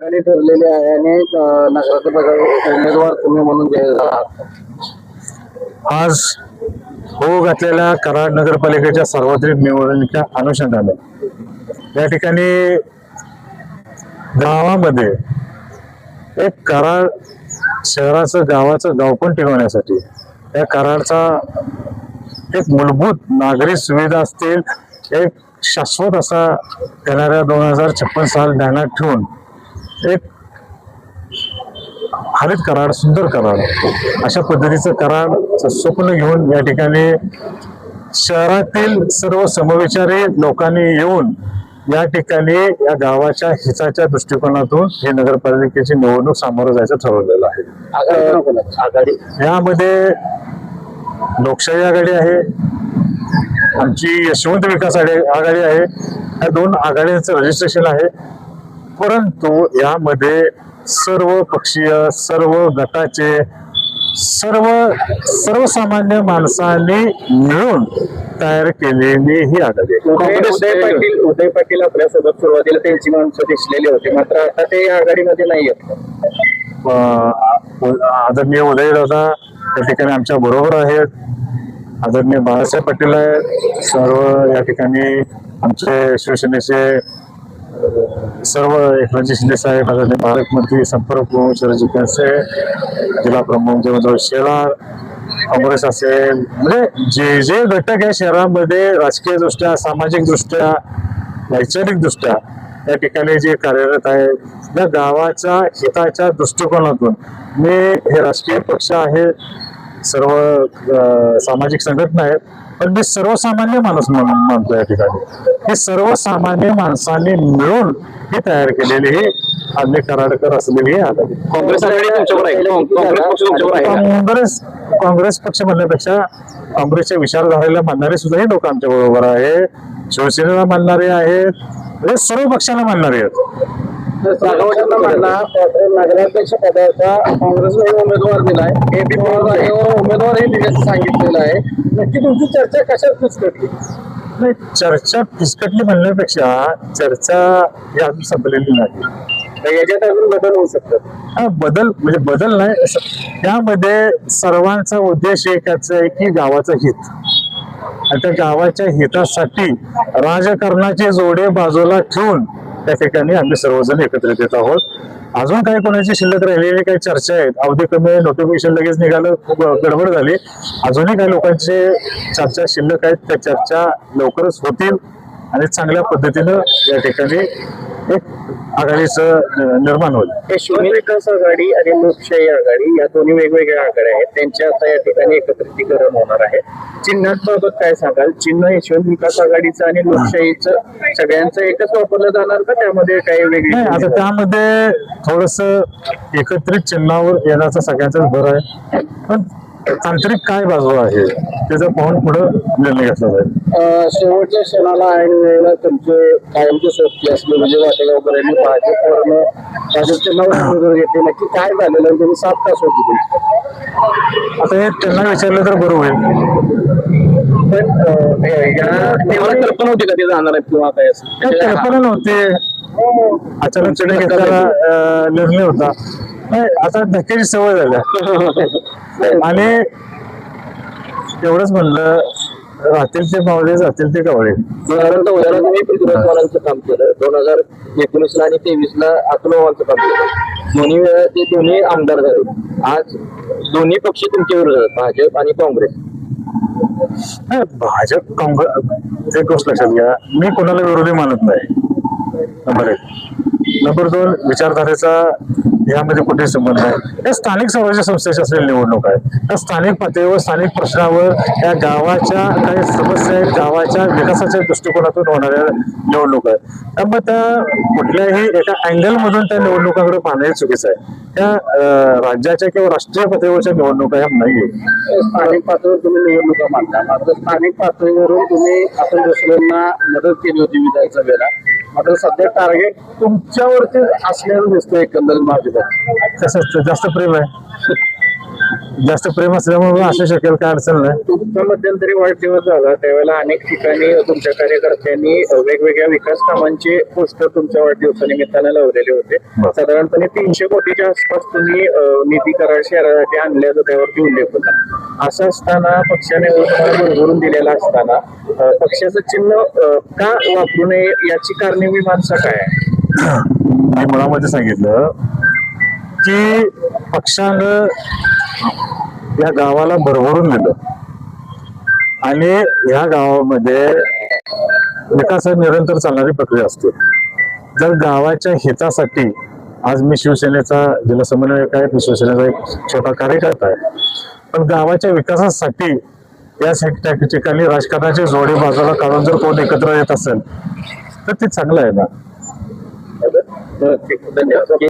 ठिकाणी ठरलेले आहे आणि नगराचे उमेदवार तुम्ही म्हणून जाहीर झाला आहात. आज हो घातलेल्या कराड नगरपालिकेच्या सार्वत्रिक निवडणुकीच्या अनुषंगाने या ठिकाणी गावामध्ये एक कराड शहराचं गावाचं गाव पण टिकवण्यासाठी या कराडचा एक मूलभूत नागरी सुविधा असतील एक शाश्वत असा येणाऱ्या दोन हजार छप्पन साल ध्यानात ठेवून एक हरित कराड सुंदर कराड अशा पद्धतीचं कराड स्वप्न घेऊन या ठिकाणी शहरातील सर्व समविचारी लोकांनी येऊन या ठिकाणी या गावाच्या हिताच्या दृष्टिकोनातून हे नगरपालिकेची निवडणूक सामोरं जायचं ठरवलेलं आहे. आघाडी यामध्ये लोकशाही आघाडी आहे आमची यशवंत विकास आघाडी आघाडी आहे. या दोन आघाड्यांचं रजिस्ट्रेशन आहे. परंतु यामध्ये सर्व पक्षीय सर्व गटाचे सर्व सर्वसामान्य माणसांनी मिळून तयार केलेली ही आघाडी उदय उदय पाटील उदय पाटील आपल्यासोबत सुरुवातीला त्यांची माणसं दिसलेली होती मात्र आता ते या आघाडीमध्ये नाही आहेत. आदरणीय उदयदादा या ठिकाणी आमच्या बरोबर आहेत. आदरणीय बाळासाहेब पाटील आहेत. सर्व या ठिकाणी आमचे शिवसेनेचे सर्व एकनाथजी शिंदे साहेब आदरणीय पालकमंत्री संपर्क प्रमुख शरद कनसे जिल्हा प्रमुख जयवंतराव शेलार काँग्रेस असेल म्हणजे जे जे घटक या शहरामध्ये राजकीय दृष्ट्या सामाजिक दृष्ट्या वैचारिक दृष्ट्या या ठिकाणी जे कार्यरत आहे या गावाच्या हिताच्या दृष्टिकोनातून मी हे राजकीय पक्ष आहे सर्व सामाजिक संघटना आहेत पण मी सर्वसामान्य माणूस म्हणून मानतो या ठिकाणी. हे सर्वसामान्य माणसांनी मिळून ही तयार केलेली ही आम्ही कराडकर असलेली पक्ष? काँग्रेस काँग्रेस पक्ष म्हणण्यापेक्षा काँग्रेसच्या विचारधारेला मानणारे सुद्धा हे लोक आमच्या बरोबर आहे शिवसेनेला मानणारे आहेत. म्हणजे सर्व पक्षाला मानणारे आहेत. जाधवांना म्हणला नगराध्यक्ष पदाचा काँग्रेसने उमेदवार दिलाय एबी जागेवर उमेदवारही दिल्याचं सांगितलेलं आहे. नक्की तुमची चर्चा कशात फिसकटली? नाही चर्चा फिसकटली म्हणण्यापेक्षा चर्चा ही अजून संपलेली नाही. याच्यात अजून बदल होऊ शकतात. हा बदल म्हणजे बदल नाही असं- त्यामध्ये सर्वांचा उद्देश एकच आहे की गावाचं हित. आणि त्या गावाच्या हितासाठी राजकारणाचे जोडे बाजूला ठेवून त्या ठिकाणी आम्ही सर्वजण एकत्रित येत आहोत. अजून काही कोणाची शिल्लक राहिलेली काही चर्चा आहेत? अवधी कमी नोटिफिकेशन लगेच निघालं खूप गडबड झाली. अजूनही काही लोकांचे चर्चा शिल्लक आहेत त्या चर्चा लवकरच होतील आणि चांगल्या पद्धतीनं या ठिकाणी आघाडीचं निर्माण होईल. यशवंत विकास आघाडी आणि लोकशाही आघाडी या दोन्ही वेगवेगळ्या आघाड्या आहेत. त्यांच्या आता या ठिकाणी एकत्रितीकरण होणार आहे. चिन्हांबाबत काय सांगाल? चिन्ह यशवंत विकास आघाडीचं आणि लोकशाहीचं सगळ्यांचं एकच वापरलं जाणार का? त्यामध्ये काही वेगळी आता त्यामध्ये थोडस एकत्रित चिन्हावर येण्याचा सगळ्यांचाच भर आहे. पण तांत्रिक काय बाजू आहे? त्याचं पाहून पुढं निर्णय घेतला जाईल. अं, शेवटच्या क्षणाला ऐन वेळेला तुमचे कायमचे सोबती असले म्हणजे वाटेगाव वगैरे भाजपवरनं भाजपचे नऊ उमेदवार घेतले नक्की काय झालेलं आणि त्यांनी सात तास होती तुमची. आता हे त्यांना विचारलं तर बरं होईल. पण अं, हे- या तेव्हा कल्पना होती का ते जाणार आहेत किंवा काय असं? काही कल्पना नव्हती. अचानक चिडे घेतलेला अं, निर्णय होता. नाही, आता धक्क्याची सवय झाल्या. आणि एवढंच म्हणलं राहतील ते मावळे जातील ते कवळे. साधारणतः उद्याला तुम्ही पृथ्वीराज चव्हाणांचं काम केलं. दोन हजार एकोणीस ला आणि तेवीस ला अतुल पवारांचं काम केलं. दोन्ही वेळा ते दोन्ही आमदार झाले. आज दोन्ही पक्ष तुमच्या विरोधात आहेत, भाजप आणि काँग्रेस. नाही, भाजप काँग्रेस एक गोष्ट लक्षात घ्या. मी कोणाला विरोधी मानत नाही. नंबर एक. नंबर दोन विचारधारेचा यामध्ये कुठेही संबंध आहे? या स्थानिक स्वराज्य संस्थेची असलेली निवडणूक आहे. या स्थानिक पातळीवर स्थानिक प्रश्नावर या गावाच्या काही समस्या आहेत गावाच्या विकासाच्या दृष्टिकोनातून होणाऱ्या निवडणूक आहे त्यामुळे त्या कुठल्याही एका अँगलमधून त्या निवडणुकांकडे पाहणं हे चुकीचं आहे. त्या राज्याच्या किंवा राष्ट्रीय पातळीवरच्या निवडणुका ह्या नाही स्थानिक पातळीवर तुम्ही निवडणुका मानता मात्र स्थानिक पातळीवरून तुम्ही आपण दुसऱ्यांना मदत केली होती विधानसभेला. मात्र सध्या टार्गेट तुमच्यावरती असल्याचं दिसतं एकंदरीत भाजपात कसं असतं? जास्त प्रेम आहे. जास्त प्रेम असल्यामुळे असू शकेल काय अडचण नाही. तुमचा मध्यंतरी वाढदिवस झाला त्यावेळेला अनेक ठिकाणी तुमच्या कार्यकर्त्यांनी वेगवेगळ्या विकास कामांचे पोस्टर तुमच्या वाढदिवसानिमित्तानं लावलेले होते. साधारणपणे तीनशे कोटीच्या आसपास तुम्ही निधी करार शहरासाठी आणल्याचा त्यावरती उल्लेख होता. असं असताना पक्षाने भरभरून दिलेला असताना पक्षाचं चिन्ह का वापरू नये याची कारणीमीमांसा काय आहे? मुळामध्ये सांगितलं की पक्षानं या गावाला भरभरून दिलं आणि या गावामध्ये विकास निरंतर चालणारी प्रक्रिया असते. जर गावाच्या हितासाठी आज मी शिवसेनेचा जिल्हा समन्वयक आहे मी शिवसेनेचा एक छोटा कार्यकर्ता आहे. पण गावाच्या विकासासाठी या सा- ठिकाणी राजकारणाचे जोडी बाजूला काढून जर कोण एकत्र येत असेल तर ते चांगलं आहे ना. धन्यवाद.